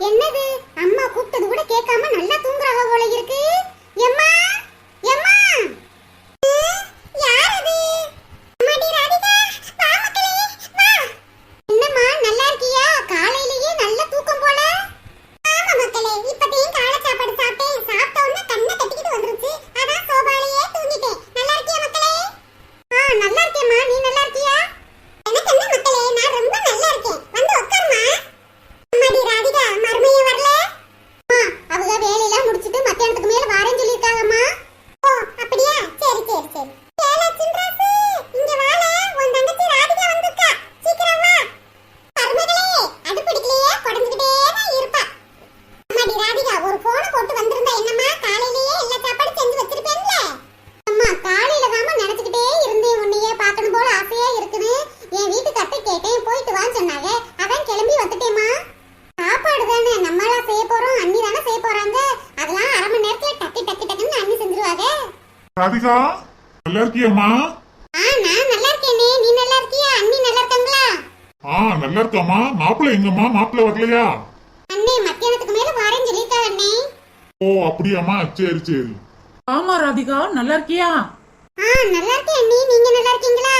என்னது அம்மா கூப்பிட்டது கூட கேட்காம நல்லா தூங்குறாங்க போல இருக்கு எம்மா எம்மா யார் அது அம்மாடி ராதிகா வா மக்களே வா என்னம்மா நல்லா இருக்கியா காலையிலேயே நல்ல தூக்கம் போல ஆமா மக்களே இப்பதையும் காலை சாப்பாடு சாப்பிட்டேன் சாப்பிட்ட உடனே கண்ணை கட்டிக்கிட்டு வந்துருச்சு அதான் சோபாலையே தூங்கிட்டேன் நல்லா இருக்கியா மக்களே ஆ நல்லா இருக்கேம்மா நீ நல்லா இருக்கியா எனக்கு என்ன மக்களே நான் ரொம்ப நல்லா இருக்கேன் வந்து உட்காருமா அம்மாடி ராதிகா மருமையே வரல அம்மா அவங்க வேலையெல்லாம் முடிச்சிட்டு மத்தியானத்துக்கு மேல வாரேன்னு சொல்லியிருக்காங்கம்மா ஓ அப்படியா சரி சரி சரி ஏல சின்ராசு இங்க வால உன் தங்கச்சி ராதிகா வந்திருக்கா சீக்கிரம் வா மருமகளே அடுப்படிக்கலையே குடஞ்சுக்கிட்டே தான் இருப்பா அம்மாடி ராதிகா ஒரு போனை போட்டு வந்திருந்தா என்னம்மா காலையிலேயே எல்லா சாப்பாடும் செஞ்சு வச்சிருப்பேன்ல அம்மா காலையில தாமா நினைச்சுக்கிட்டே இருந்தேன் உன்னையே பார்க்கணும் போல ஆசையா இருக்குது என் வீட்டுக்கார்ட்ட கேட்டேன் போயிட்டு வான்னு சொன்னாங்க அதான் கிளம்பி வந்துட்டேம்மா சாப்பாடு தானே நம்மளா செய்ய போறோம் அண்ணி தானே செய்ய போறாங்க? அதெல்லாம் அரை மணி நேரத்துல டக்கு டக்கு டக்குன்னு அண்ணி செஞ்சிருவாங்க. ராதிகா நல்லா இருக்கியம்மா? ஆ நான் நல்லா இருக்கேனே. நீ நல்லா இருக்கியா? அண்ணி நல்லா இருக்காங்களா? ஆ நல்லா இருக்காம்மா. மாப்பிள்ளை எங்கம்மா? மாப்பிள்ளை வரலையா? அண்ணே மத்தியானத்துக்கு மேல வாரேன்னு சொல்லியிருக்காங்க அண்ணே. ஓ அப்படியாம்மா. சரி சரி. ஆமா ராதிகா. நல்லா இருக்கியா? ஆ நல்லா இருக்கேன் அண்ணி. நீங்க நல்லா இருக்கீங்களா?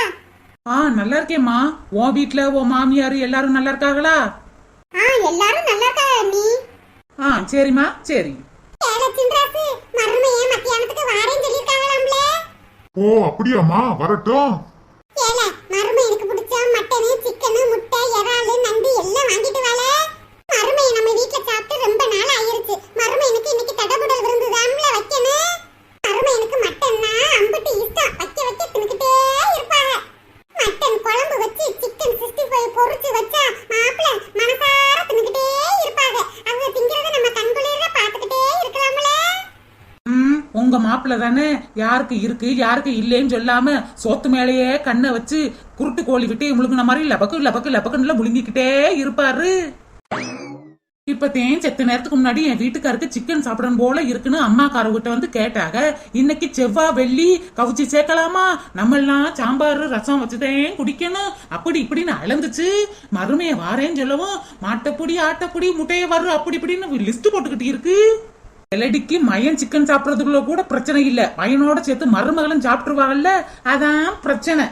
ஆ நல்லா இருக்கேம்மா. உன் வீட்ல உன் மாமியார் எல்லாரும் நல்லா இருக்காங்களா? ஆ எல்லாரும் நல்லா இருக்காங்க அண்ணி ஆ சரிம்மா சரி. சின்ராசு மருமையே மத்தியானத்துக்கு வாரேன்னு சொல்லியிருக்காங்களாம்ல? ஓ அப்படியாம்மா வரட்டும். ஏல மருமை எனக்கு பிடிச்ச மட்டனு சிக்கனு முட்டை இறாலு நண்டு எல்லாம் வாங்கிட்டு வாழ மருமையை நம்ம வீட்ல சாப்பிட்டு ரொம்ப நாள் ஆயிருச்சு மருமை எனக்கு இன்னைக்கு தடபுடல் விருந்துதான்ல வைக்கணும் மருமை எனக்கு மட்டன்னா அம்புட்டு இஷ்டம் வைக்க வைக்க தின்னுக்கிட்டே இருப்பாங்க மட்டன் குழம்பு வச்சு சிக்கன் சிக்ஸ்டி ஃபைவ் பொரிச்சு வச்சா மாப்பிள்ள மனசார தின்னுக்கிட்டே இருப்பாங்க அவங்க திங்கிறத நம்ம கண்குளிர பார்த்துக்கிட்டே இருக்கலாம்ல ம் உங்க மாப்பிள்ள தானே? யாருக்கு இருக்கு? யாருக்கு இல்லைன்னு சொல்லாம சோத்து மேலேயே கண்ணை வச்சு குருட்டு கோழி விட்டு முழுங்கின மாதிரி லபக்கு லபக்கு லபக்குன்னு முழுங்கிக்கிட்டே இருப்பாரு. இப்ப தேன் செத்த நேரத்துக்கு முன்னாடி என் வீட்டுக்காருக்கு சிக்கன் சாப்பிடணும் போல இருக்குன்னு அம்மாக்காரவகிட்ட வந்து கேட்டாங்க. இன்னைக்கு செவ்வா வெள்ளி கவுச்சி சேர்க்கலாமா? நம்ம எல்லாம் சாம்பார் ரசம் வச்சுதேன் குடிக்கணும். அப்படி இப்படின்னு அளந்துச்சு மறுமைய வாரேன்னு சொல்லவும் மாட்டப்பொடி ஆட்டப்பொடி முட்டையை வரும் அப்படி இப்படின்னு லிஸ்ட் போட்டுக்கிட்டு இருக்கு. எலடிக்கு மயன் சிக்கன் சாப்பிடறதுக்குள்ள கூட பிரச்சனை இல்ல. மயனோட சேர்த்து மருமகளும் சாப்பிட்டுருவாங்கல்ல? அதான் பிரச்சனை.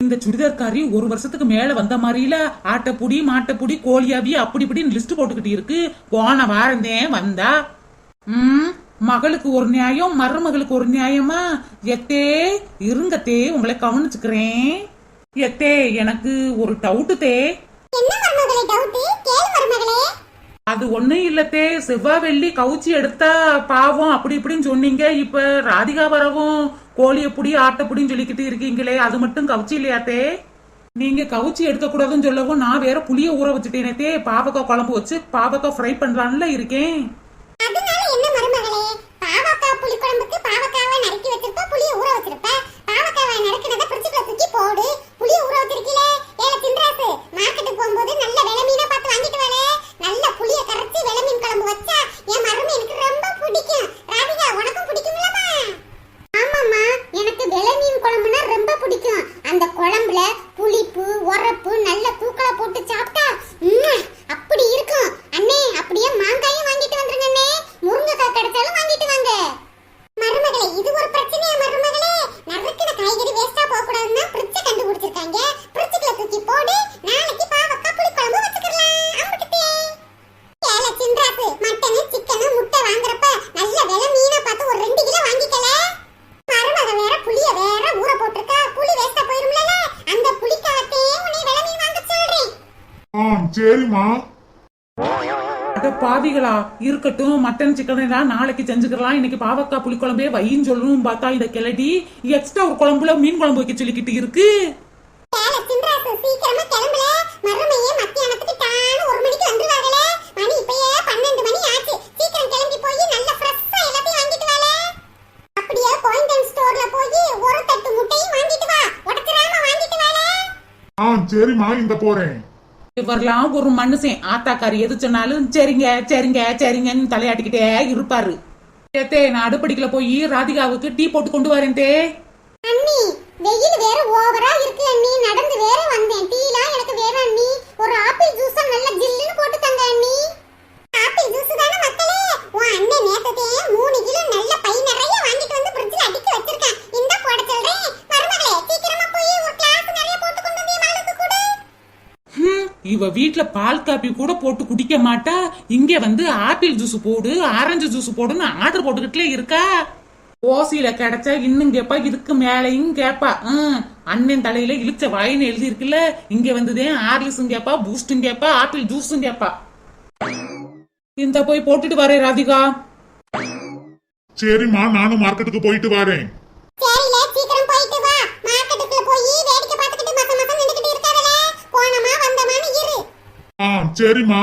இந்த சுடிதார்காரி ஒரு வருஷத்துக்கு மேல வந்த மாதிரில ஆட்டப்புடி மாட்டப்புடி கோழியாவி அப்படி இப்படின்னு லிஸ்ட் போட்டுக்கிட்டு இருக்கு. போன வாரந்தே வந்தா. ம் மகளுக்கு ஒரு நியாயம் மருமகளுக்கு ஒரு நியாயமா? எத்தே இருங்கத்தே உங்களை கவனிச்சுக்கிறேன். எத்தே எனக்கு ஒரு டவுட்டு தே. அது ஒண்ணும் இல்லத்தே. செவ்வாய் வெள்ளி கவுச்சி எடுத்தா பாவம். அப்படி இப்படின்னு சொன்னீங்க. இப்ப ராதிகா வரவும் கோழியப்புடி ஆட்டப்புடின்னு சொல்லிக்கிட்டு இருக்கீங்களே. அது மட்டும் கவுச்சி இல்லையாத்தே? நீங்க கவுச்சி எடுக்க கூடாதுன்னு சொல்லவும் நான் வேற புளிய ஊற வச்சுட்டேனே பாவக்காய் குழம்பு வச்சு பாவக்காய் ஃப்ரை பண்ணலாம்ல இருக்கேன். புளி பாவக்காவை நறுக்கி வச்சிருப்ப புளிய ஊற வச்சிருப்ப. பாவக்காவை நறுக்கினதை பிரிச்சுக்குள்ள தூக்கி போடு. புளிய ஊற வச்சிருக்கீல ஏல சின்ராசு மார்க்கெட்டுக்கு போகும்போது நல்ல விலை மீனா பார்த்து வாங்கிட்டு வரே நல்ல புளிய கரைச்சி விலை மீன் குழம்பு வச்சா என் மருமை எனக்கு ரொம்ப பிடிக்கும் ராதிகா உனக்கும் பிடிக்கும்லமா ஆமாம்மா எனக்கு விலை மீன் குழம்புனா ரொம்ப பிடிக்கும் அந்த குழம்புல புளிப்பு உரப்பு நல்ல தூக்கலா போட்டு சாப்பிட்டா உம்ம், அப்படி இருக்கும் அண்ணே அப்படியே மாங்காயும் வாங்கிட்டு வந்துருங்க அண்ணே முருங்கைக்காய் கிடைச்சாலும் வாங்கிட்டு வாங்க மருமகளே இது ஒரு பிரச்சனையா மருமகளே நறுக்கிற காய்கறி வேஸ்டா போக கூடாதுன்னா பிரிட்ஜ கண்டுபிடிச்சிருக்காங்க பிரிட்ஜுக்குள்ள தூக்கி போடு நாளைக்கு பாவக்காய் புளி குழம்பு வச்சுக்கலாம் அம்பிட்டுட்டே ஏல சின்ராசு மட்டனு சிக்கனு முட்டை வாங்குறப்ப நல்ல விலை மீனா பார்த்து ஒரு ரெண்டு கிலோ வாங்கிக்கல மருமக வேற புளிய வேற ஊற போட்டிருக்கா புளி வேஸ்டா போயிரும்ல அந்த புளிக்காகத்தே உன்னை விலை மீன் வாங்க சொல்றேன் ஆ சரிம்மா. அட பாவிகளா இருக்கட்டும் மட்டன் சிக்கன் எல்லாம் நாளைக்கு செஞ்சுக்கலாம் இன்னைக்கு பாவக்காய் புளிக்குழம்பே வையின்னு சொல்லணும் பார்த்தா இத கிளடி எக்ஸ்ட்ரா ஒரு குழம்புல மீன் குழம்பு வைக்க சொல்லிக்கிட்டு இருக்கு. ஏல சின்ராசு சீக்கிரமா கிளம்பல. மறுமையே மத்தியானத்துக்கு டான்னு ஒரு மணிக்கு வந்துருவாங்களே. மணி இப்பயே பன்னெண்டு மணி ஆச்சு. சீக்கிரம் கிளம்பி போய் நல்ல ஃப்ரெஷ்ஷா எல்லாத்தையும் வாங்கிட்டு வாளே அப்படியே கோயின்டன் ஸ்டோர்ல போய் ஒரு தட்டு முட்டையும் வாங்கிட்டு வா. உடச்சிராம வாங்கிட்டு வாளே ஆ சரிம்மா இந்த போறேன். இவரெல்லாம் ஒரு மனுஷன். ஆத்தாக்காரு எது சொன்னாலும் சரிங்க சரிங்க சரிங்கன்னு தலையாட்டிக்கிட்டே இருப்பாரு. ஏத்தே நான் அடுப்படிக்கல போய் ராதிகாவுக்கு டீ போட்டு கொண்டு வரேன் தே. அண்ணி வெயில் வேற ஓவரா இருக்கு அண்ணி. நடந்து வேற வந்தேன். டீலாம் எனக்கு வேணும் அண்ணி. ஒரு ஆப்பிள் ஜூஸ் நல்ல ஜில்லுன்னு போட்டு தங்க அண்ணி. ஆப்பிள் ஜூஸ் தானே மக்களே? உன் அண்ணன் நேத்ததே இவ வீட்ல பால் காப்பி கூட போட்டு குடிக்க மாட்டா. இங்க வந்து ஆப்பிள் ஜூஸ் போடு ஆரஞ்சு ஜூஸ் போடுன்னு ஆர்டர் போட்டுக்கிட்டே இருக்கா. ஓசியில கிடைச்சா இன்னும் கேப்பா இதுக்கு மேலையும் கேப்பா. ஹம், அண்ணன் தலையில இழுச்ச வாயின்னு எழுதி இருக்குல்ல இங்க வந்ததே ஆர்லிஸும் கேப்பா பூஸ்டும் கேப்பா ஆப்பிள் ஜூஸும் கேப்பா. இந்த போய் போட்டுட்டு வரேன் ராதிகா. சரிம்மா நானும் மார்க்கெட்டுக்கு போயிட்டு வரேன். சரிம்மா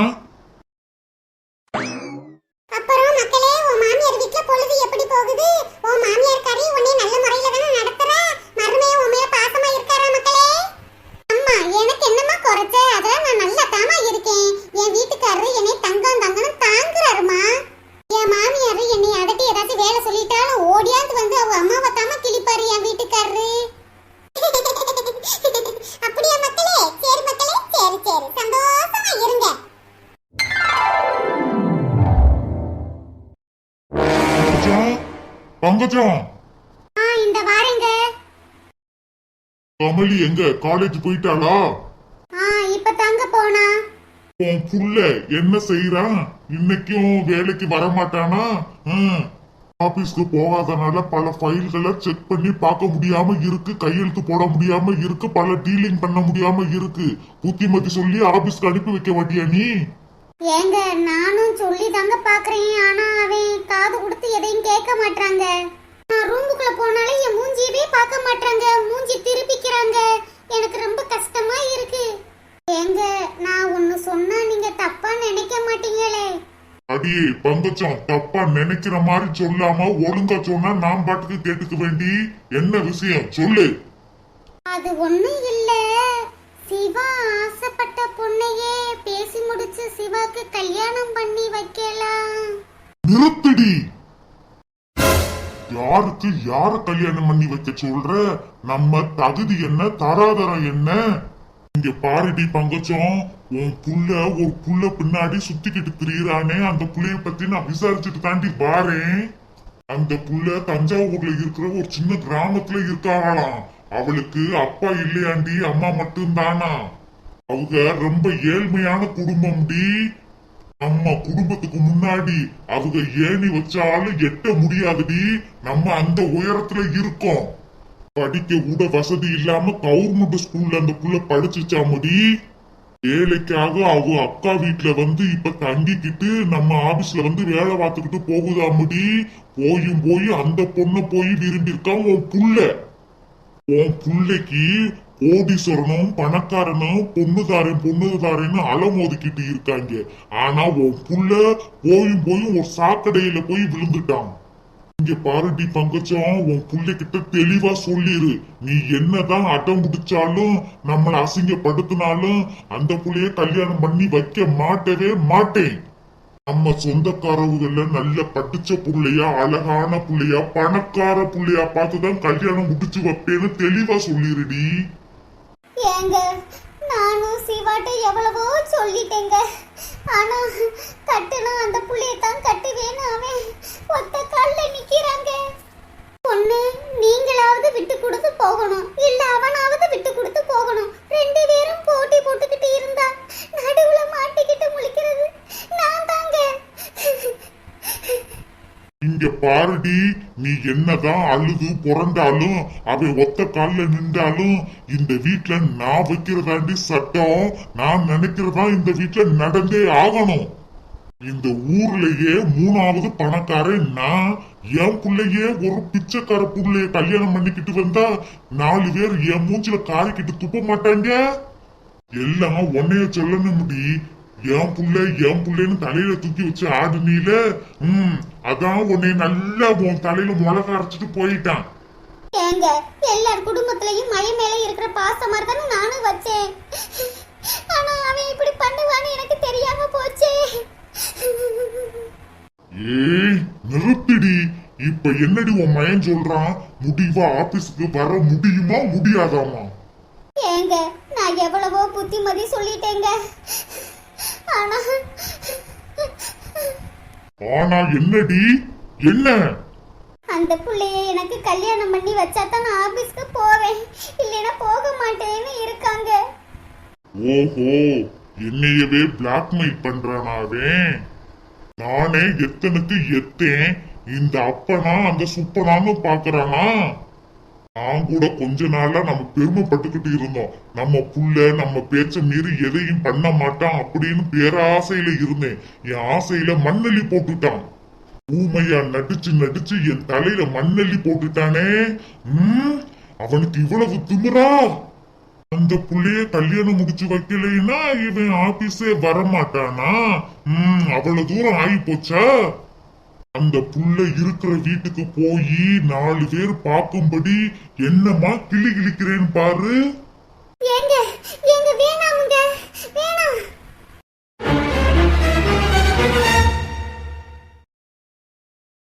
அப்புறம் மக்களே உன் மாமியார் வீட்ல பொழுது எப்படி போகுது உன் மாமியார் கறி உன்னை நல்ல முறையில தானே நடத்துறா மருமைய உன் மேல பாசமா இருக்காரா மக்களே அம்மா எனக்கு என்னம்மா குறைச்ச அதெல்லாம் நான் நல்லா தாமா இருக்கேன் என் வீட்டுக்காரரு என்னை தங்கம் தங்கன்னு தாங்குறாருமா என் மாமியார் என்னை அதட்டி ஏதாச்சும் வேலை சொல்லிட்டாலும் ஓடியாந்து வந்து அவ அம்மாவை தாமா கிழிப்பாரு என் வீட்டுக்காரரு அப்படியா மக்களே சரி மக்களே சரி சரி. சந்தோஷமா இருங்க. பங்கஜம் இந்த வாரேங்க. கமலி எங்க? காலேஜ் போயிட்டாளா? இப்ப தாங்க போனா? உன் புள்ள என்ன செய்யறான் இன்னைக்கும் வேலைக்கு வரமாட்டானா? ஹம். ஆபீஸ்க்கு போகாதனால பல ஃபைல்களை செக் பண்ணி பார்க்க முடியாம இருக்கு கையெழுத்து போட முடியாம இருக்கு பல டீலிங் பண்ண முடியாம இருக்கு. புத்திமதி சொல்லி ஆபீஸ்க்கு அனுப்பி வைக்க மாட்டியா நீ? ஏங்க நானும் சொல்லி தாங்க பாக்குறேன். ஆனா அவன் காது கொடுத்து எதையும் கேட்க மாட்டாங்க நான் ரூமுக்குள்ள போனாலே என் மூஞ்சியவே பார்க்க மாட்டாங்க மூஞ்சி திருப்பிக்கிறாங்க. எனக்கு ரொம்ப கஷ்டமா இருக்கு. ஏங்க நான் ஒன்னு சொன்னா நீங்க தப்பா நினைக்க மாட்டீங்களே அடியே பங்கச்சம் தப்பா நினைக்கிற மாதிரி சொல்லாம ஒழுங்கா சொன்னா நான் பாட்டுக்கு கேட்டுக்க வேண்டி? என்ன விஷயம்? சொல்லு. அது ஒண்ணும் இல்ல. சிவா ஆசைப்பட்ட பொண்ணையே பேசி முடிச்சு சிவாக்கு கல்யாணம் பண்ணி வைக்கலாம். நிறுத்துடி. யாருக்கு யார கல்யாணம் பண்ணி வைக்க சொல்ற? நம்ம தகுதி என்ன தராதரம் என்ன? இங்க பாருடி பங்கச்சம் உன் புள்ள ஒரு புள்ள பின்னாடி சுத்திக்கிட்டு திரியிறானே. அந்த புள்ளைய பத்தி நான் விசாரிச்சுட்டு தாண்டி பாரேன் அந்த புள்ள தஞ்சாவூர்ல இருக்கிற ஒரு சின்ன கிராமத்துல இருக்காளாம். அவளுக்கு அப்பா இல்லையாண்டி அம்மா மட்டும்தானா? அவங்க ரொம்ப ஏழ்மையான குடும்பம்டி நம்ம குடும்பத்துக்கு முன்னாடி அவங்க ஏணி வச்சாலும் எட்ட முடியாதுடி நம்ம அந்த உயரத்துல இருக்கோம். படிக்க கூட வசதி இல்லாம கவர்மெண்ட் ஸ்கூல்ல அந்த புள்ள படிச்சுச்சாமடி வேலைக்காக அவ அக்கா வீட்ல வந்து இப்ப தங்கிக்கிட்டு நம்ம ஆபீஸ்ல வந்து வேலை பார்த்துக்கிட்டு போகுதா முடி போயும் போய் அந்த பொண்ணை போய் விரும்பியிருக்கான் உன் புள்ள. உன் புள்ளைக்கு கோடீஸ்வரனும் பணக்காரனும் பொண்ணுதாரன் பொண்ணுதாரன்னு அலமோதிக்கிட்டு இருக்காங்க. ஆனா உன் புள்ள போயும் போயும் ஒரு சாக்கடையில போய் விழுந்துட்டான். இங்க பாருடி பங்கச்சம் உன் புள்ளைகிட்ட தெளிவா சொல்லிரு. நீ என்னதான் அடம் பிடிச்சாலும் நம்மள அசிங்கப்படுத்தினாலும் அந்த புள்ளைய கல்யாணம் பண்ணி வைக்க மாட்டவே மாட்டேன். நம்ம சொந்தக்காரவுகள்ல நல்ல படிச்ச புள்ளையா அழகான புள்ளையா பணக்கார புள்ளையா பார்த்துதான் கல்யாணம் முடிச்சு வைப்பேன்னு தெளிவா சொல்லிருடி. ஏங்க நானும் சிவாட்ட எவ்வளவோ சொல்லிட்டேங்க. ஆனா கட்டுனா அந்த புள்ளைய தான் கட்டுவேன்னு அவன். ஒத்த கால்ல நிக்கிறாங்க. பொண்ணு நீங்களாவது விட்டு கொடுத்து போகணும். இல்ல அவனாவது விட்டு கொடுத்து போகணும். ரெண்டு பேரும் போட்டி போட்டுக்கிட்டு இருந்தா நடுவுல மாட்டிக்கிட்டு முழிக்கிறது நான் தாங்க இங்க பாருடி நீ என்னதான் அழுது புரண்டாலும் அவன் ஒத்த கால்ல நின்றாலும் இந்த வீட்டுல நான் வைக்கிறதாண்டி சட்டம் நான் நினைக்கிறதா இந்த வீட்டுல நடந்தே ஆகணும். இந்த ஊர்லயே மூணாவது பணக்காரன் நான் என் பிள்ளையே ஒரு பிச்சைக்கார புள்ளைய கல்யாணம் பண்ணிக்கிட்டு வந்தா நாலு பேர் என் மூஞ்சில காரிக்கிட்டு துப்ப மாட்டாங்க? எல்லாம் உன்னைய சொல்லணும் முடி என் புள்ள என் புள்ளைன்னு தலையில தூக்கி வச்சு ஆடுனீல. உம் அதான் உன்னை நல்லா உன் தலையில மிளகா அரைச்சிட்டு போயிட்டான். ஏங்க எல்லார் குடும்பத்திலயும் மய மேல இருக்கிற பாசமா தானே நானும் வச்சேன். ஆனா அவன் இப்படி பண்ணுவான்னு எனக்கு தெரியாம போச்சே. ஏய் நிறுத்திடி. இப்ப என்னடி உன் மயன் சொல்றான்? முடிவா ஆபீஸ்க்கு வர முடியுமா முடியாதாமா? ஏங்க நான் எவ்வளவோ புத்திமதி சொல்லிட்டேங்க. ஆனா ஆனா என்னடி? என்ன? அந்த புள்ளைய எனக்கு கல்யாணம் பண்ணி வச்சா தான் நான் ஆபீஸ்க்கு போவேன். இல்லைன்னா போக மாட்டேன்னு இருக்காங்க. ஓஹோ என்னையவே பிளாக்மெயில் பண்றானாவே. நானே எத்தனுக்கு எத்தேன்? இந்த அப்பனா அந்த சுப்பனான்னு பாக்குறானா? நான் கூட கொஞ்ச நாளா நம்ம பெருமைப்பட்டுக்கிட்டு இருந்தோம். நம்ம புள்ள நம்ம பேச்ச மீறி எதையும் பண்ண மாட்டான் அப்படின்னு பேராசையில இருந்தேன். என் ஆசையில மண்ணள்ளி போட்டுட்டான். ஊமையா நடிச்சு நடிச்சு என் தலையில மண்ணள்ளி போட்டுட்டானே. உம் அவனுக்கு இவ்வளவு திமிரா? அந்த புள்ளைய கல்யாணம் முடிச்சு வைக்கலைன்னா இவன் ஆபீஸே வரமாட்டானா? உம் அவ்வளவு தூரம் ஆகி போச்சா அந்த புள்ள இருக்கிற வீட்டுக்கு போய் நாலு பேர் பாக்கும்படி என்னமா கிளி கிழிக்கிறேன்னு பாரு. வேணாம்.